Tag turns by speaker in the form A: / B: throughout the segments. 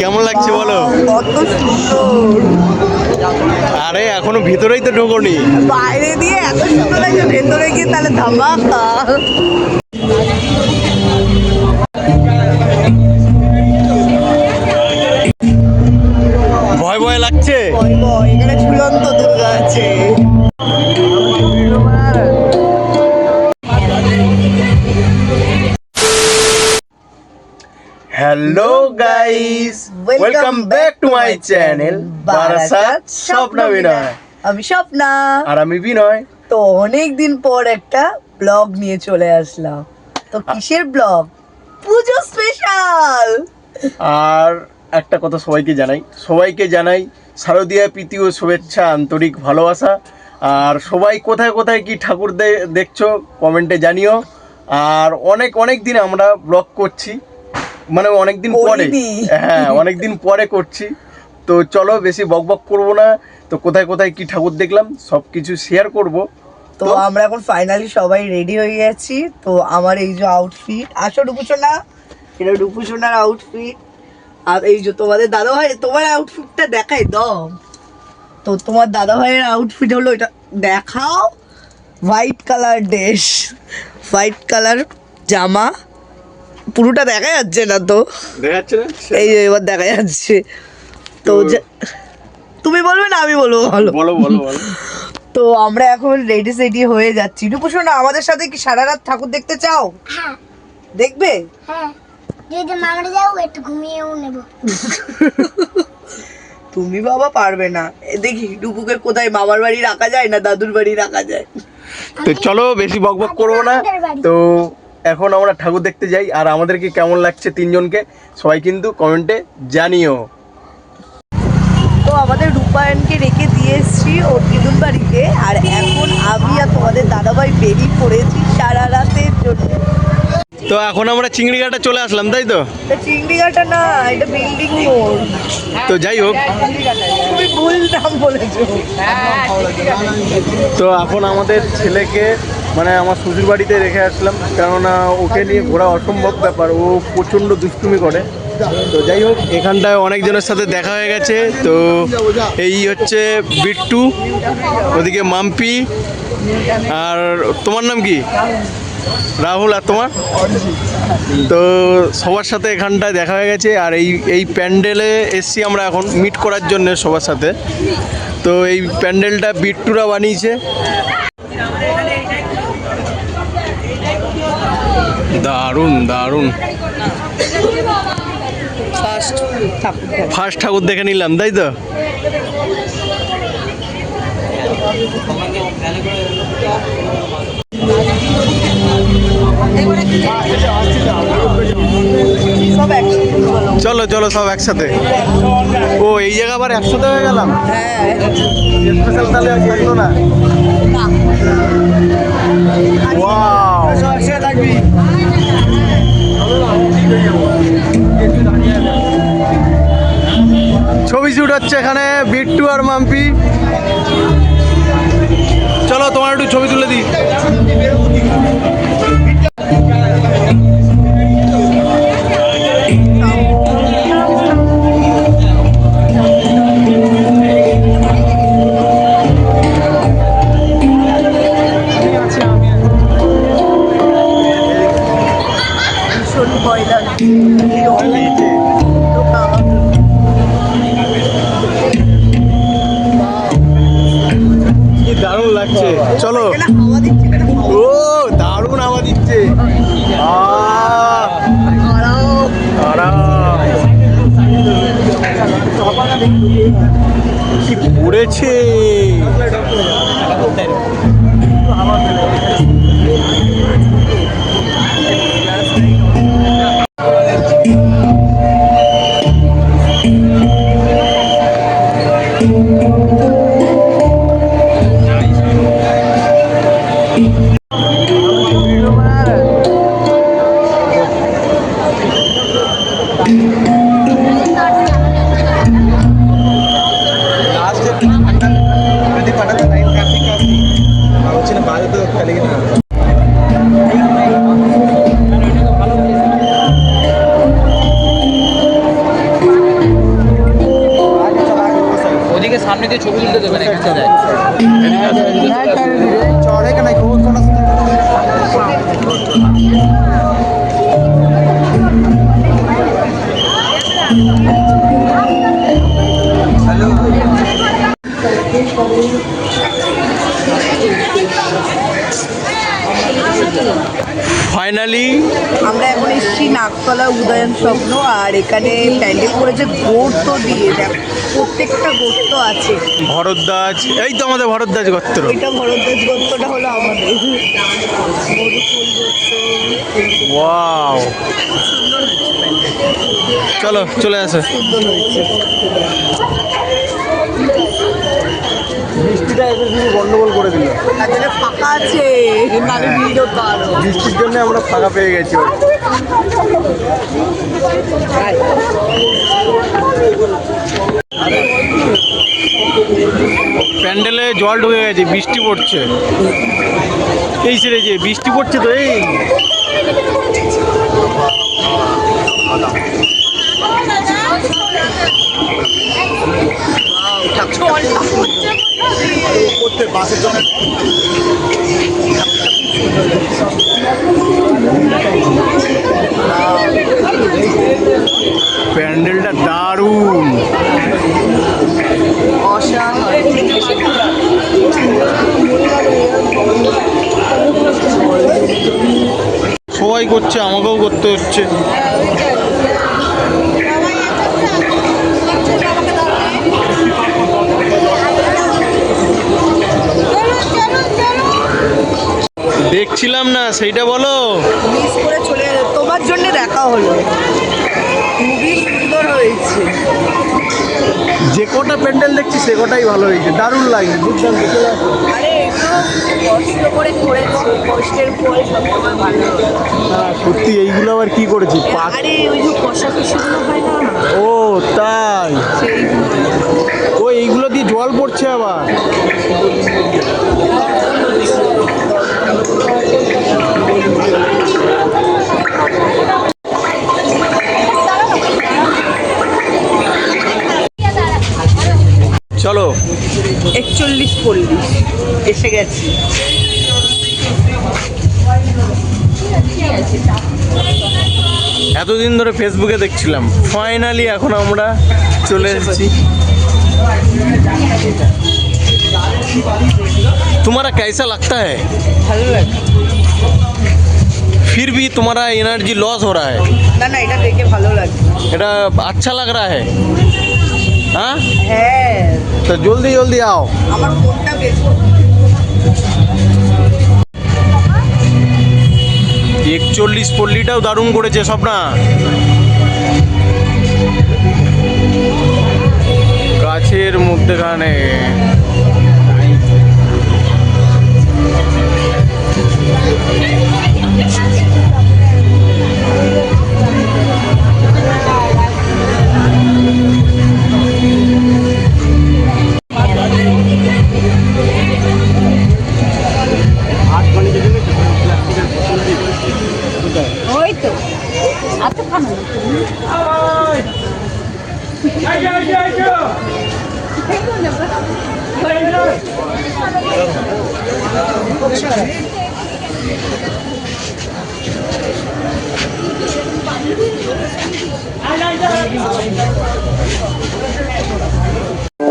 A: কেমন লাগছে বলো?
B: কত সুন্দর
A: আরে এখনও ভিতরেই তো ঢোকনি।
B: বাইরে দিয়ে এত সুন্দর লাগছে ভেতরে গিয়ে তাহলে ধামাকা।
A: ভয় ভয় লাগছে?
B: ভয় ভয়, এখানে ঝুলন্ত দুর্গা আছে।
A: Hello guys
B: welcome
A: back to
B: my
A: channel Barasat স্বপ্ন বিনয়
B: আমি স্বপ্না
A: আর আমি বিনয়
B: তো অনেক দিন পর একটা ব্লগ নিয়ে চলে আসলাম। তো কিসের ব্লগ পুজো স্পেশাল
A: আর একটা কথা সবাইকে জানাই। সবাইকে জানাই শারদীয়া প্রীতি ও শুভেচ্ছা আন্তরিক ভালোবাসা। আর সবাই কোথায় কোথায় কি ঠাকুর দে- দেখছ কমেন্টে জানিও। আর অনেক অনেক দিন আমরা ব্লগ করছি। মানে অনেক দিন পরে হ্যাঁ অনেক দিন পরে করছি। তো চলো বেশি বক বক করব না। তো কোথায় কোথায় কি ঠাকুর দেখলাম সব কিছু শেয়ার করব।
B: তো আমরা এখন ফাইনালি সবাই রেডি হয়ে গেছি। তো আমার এই যে আউটফিট আসো ডুপুসোনা এটা ডুপুসোনার আউটফিট আর এই যে তোমাদের দাদা ভাই তোমার আউটফিটটা দেখাই দম তো তোমার দাদা ভাইয়ের আউটফিট হলো এটা। দেখাও। White colour dress white colour জামা। পুরোটা দেখা যাচ্ছে না তো।
A: দেখা যাচ্ছে না?
B: এই যে এবার দেখা যাচ্ছে। তো তুমি বলবে না আমি বলব বলো।
A: বলো বলো বলো।
B: তো আমরা এখন রেডি সেডি হয়ে যাচ্ছি। রূপসোনা আমাদের সাথে কি সারা রাত ঠাকুর দেখতে চাও?
C: হ্যাঁ।
B: দেখবে?
C: হ্যাঁ। যদি মামারে যাও একটু ঘুমিয়েও নেব।
B: তুমি বাবা পারবে না। এ দেখি ডুবুকে কোথায়? মামার বাড়ি রাখা যায় না দাদুর বাড়ি রাখা যায়?
A: তো চলো বেশি বক বক করব না। তো এখন আমরা ঠাকুর দেখতে যাই আর আমাদেরকে কেমন লাগছে তিনজনকে সবাই কিন্তু কমেন্টে জানিও।
B: তো আমাদের রূপায়ণকে রেখে দিয়ে এসছি ওর দিদুন বাড়িতে আর এখন আমি আর তোমাদের দাদাভাই বেরিয়ে পড়েছি সারা রাতের জন্য।
A: তো এখন আমরা চিংড়িঘাটা চলে আসলাম তাই তো?
B: চিংড়িঘাটা না এটা বিল্ডিং মোড়
A: তো যাই হোক।
B: তুমি ভুল নাম বলেছ।
A: তো এখন আমাদের ছেলেকে মানে আমার শ্বশুর বাড়িতে রেখে আসলাম, কেননা ওকে নিয়ে ঘোরা অসম্ভব ব্যাপার, ও প্রচণ্ড দুষ্টুমি করে। তো যাই হোক, এখানটায় অনেকজনের সাথে দেখা হয়ে গেছে। তো এই হচ্ছে বিট্টু, ওদিকে মাম্পি, আর তোমার নাম কি? রাহুল আর তোমার? তো সবার সাথে এখানটায় দেখা হয়ে গেছে, আর এই এই প্যান্ডেলে এসছি আমরা এখন মিট করার জন্য সবার সাথে। তো এই প্যান্ডেলটা বিট্টুরা বানিয়েছে। দারুণ দারুণ।
B: ফার্স্ট ঠাকুর।
A: ফার্স্ট ঠাকুর দেখে নিলাম তাই তো?
B: বলো।
A: চলো চলো, সব একসাথে। ও, এই জায়গা আবার একসাথে হয়ে গেলাম? তাহলে ছবি শুট হচ্ছে এখানে, বিট্টু আর মাম্পি। চলো, তোমার একটু ছবি তুলে দিই।
B: লাগছে
A: চলো। ও দারুণ হাওয়া দিচ্ছে। কি পড়েছে
B: Thank you. নাকতলা উদয়ন স্বপ্ন আর এখানে প্যান্ডেল করেছে গর্ত দিয়ে। দেখ প্রত্যেকটা গর্ত আছে।
A: ভরদ্বাজ এই তো আমাদের ভরদ্বাজ গর্ত।
B: এটা ভরদ্বাজ গর্তটা হলো আমাদের।
A: ওয়াও। চলো চলে আসো।
B: সুন্দর হয়েছে।
A: এসে শুধু গন্ডগোল করে দিল।
B: ফাঁকা আছে আরও
A: বৃষ্টির জন্য আমরা ফাঁকা পেয়ে গেছি প্যান্ডেলে জল ঢুকে গেছে বৃষ্টি পড়ছে। এই ছেড়ে যে বৃষ্টি পড়ছে তো এই। প্যান্ডেলটা দারুণ। সবাই করছে আমাকেও করতে হচ্ছে। দেখছিলাম না সেইটা বলো।
B: মিস করে চলে তোমার জন্য দেখা হলো। খুবই সুন্দর হয়েছে।
A: যে কটা প্যান্ডেল দেখছি সে কটাই ভালো হয়েছে। দারুণ লাগছে দুর্দান্ত
B: আরে একটু কষ্ট করে করেছে। কষ্টের ফল সবসময় ভালো
A: হ্যাঁ সত্যি এইগুলো আবার কি করেছি?
B: আরে ওই যে কষা কষিগুলো হয় না?
A: ও তাই। ও এইগুলো দিয়ে জল পড়ছে আবার। চলো।
B: একচল্লিশ চল্লিশ এসে গেছি।
A: এতদিন ধরে ফেসবুকে দেখছিলাম। ফাইনালি এখন আমরা চলে এসেছি। तुम्हारा कैसा लगता है
B: ভালো লাগে
A: फिर भी तुम्हारा एनर्जी लॉस हो रहा है
B: না না এটা দেখে ভালো লাগে
A: এটা अच्छा लग रहा है हाँ
B: হ্যাঁ
A: तो जल्दी जल्दी आओ
B: আমার ফোনটা বেচবো
A: একচল্লিশ পল্লীটাও দারুণ করেছে স্বপ্না গাছের মধ্যেখানে
C: ওই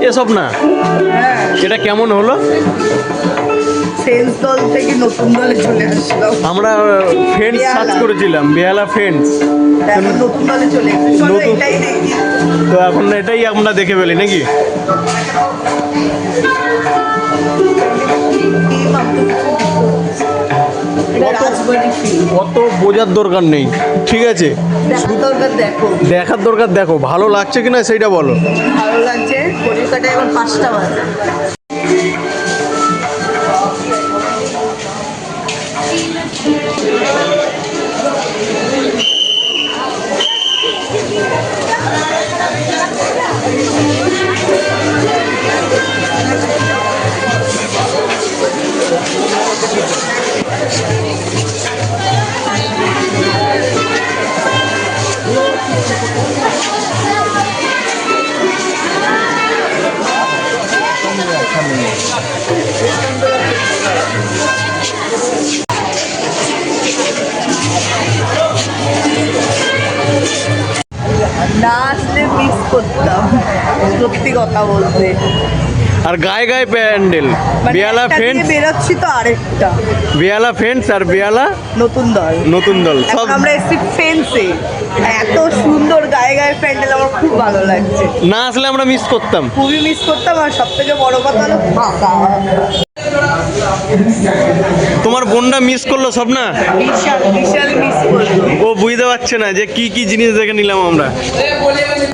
A: এসব না এটা কেমন হলো?
B: দল থেকে নতুন দলে চলে আসলাম
A: আমরা ফ্রেন্ডস সার্চ করেছিলাম বেহালা ফ্রেন্ডস
B: নতুন দলে চলে এসেছি। চলো
A: নতুন-
B: এটাই দেখি।
A: তো এখন এটাই আমরা দেখে ফেলি নাকি? অত বোঝার দরকার নেই। ঠিক আছে?
B: দেখার দরকার দেখো।
A: দেখার দরকার দেখো। ভালো লাগছে কিনা সেইটা বলো।
B: ভালো লাগছে। কলকাতায় এখন পাঁচটা বাজে। করতাম। সত্যি কথা বলতে।
A: আর গায়ে গায়ে প্যান্ডেল।
B: মানে
A: বিয়ালা
B: দিয়ে বেরোচ্ছি তো আরেকটা।
A: বিয়ালা ফ্রেন্ডস আর বিয়ালা?
B: নতুন দল।
A: নতুন দল। সব
B: আমরা এসেছি ফেন্সে এত সুন্দর গায়ে গায়ে প্যান্ডেল আমার খুব ভালো লাগছে।
A: না আসলে আমরা মিস করতাম।
B: খুবই মিস করতাম আর সব থেকে বড় কথা হলো ফাঁকা।
A: তোমার বোনটা মিস করল সব না? ও বুঝতে পারছে না যে কি কি জিনিস দেখে নিলাম আমরা।